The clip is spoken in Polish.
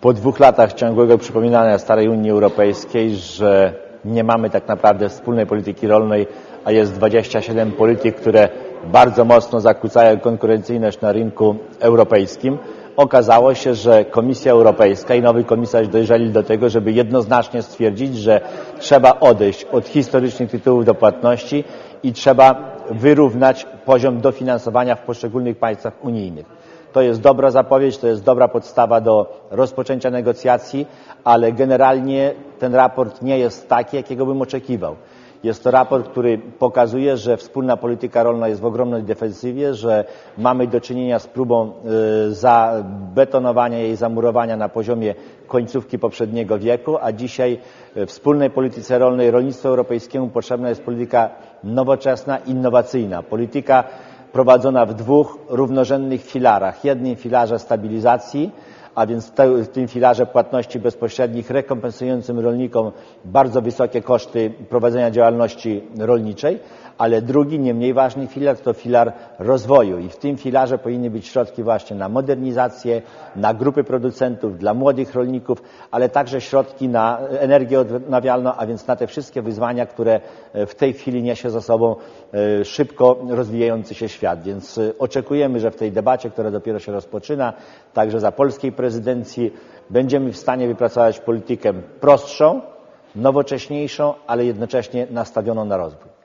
po dwóch latach ciągłego przypominania starej Unii Europejskiej, że nie mamy tak naprawdę wspólnej polityki rolnej, a jest 27 polityk, które bardzo mocno zakłócają konkurencyjność na rynku europejskim, okazało się, że Komisja Europejska i nowy komisarz dojrzeli do tego, żeby jednoznacznie stwierdzić, że trzeba odejść od historycznych tytułów do płatności i trzeba wyrównać poziom dofinansowania w poszczególnych państwach unijnych. To jest dobra zapowiedź, to jest dobra podstawa do rozpoczęcia negocjacji, ale generalnie ten raport nie jest taki, jakiego bym oczekiwał. Jest to raport, który pokazuje, że wspólna polityka rolna jest w ogromnej defensywie, że mamy do czynienia z próbą y, zabetonowania jej, zamurowania na poziomie końcówki poprzedniego wieku, a dzisiaj wspólnej polityce rolnej rolnictwu europejskiemu potrzebna jest polityka nowoczesna, innowacyjna, polityka prowadzona w dwóch równorzędnych filarach. Jednym filarze stabilizacji, a więc w tym filarze płatności bezpośrednich rekompensującym rolnikom bardzo wysokie koszty prowadzenia działalności rolniczej, ale drugi, nie mniej ważny filar to filar rozwoju i w tym filarze powinny być środki właśnie na modernizację, na grupy producentów, dla młodych rolników, ale także środki na energię odnawialną, a więc na te wszystkie wyzwania, które w tej chwili niesie za sobą e, szybko rozwijający się świat. Więc e, oczekujemy, że w tej debacie, która dopiero się rozpoczyna, także za polskiej prezydencji, będziemy w stanie wypracować politykę prostszą, nowocześniejszą, ale jednocześnie nastawioną na rozwój.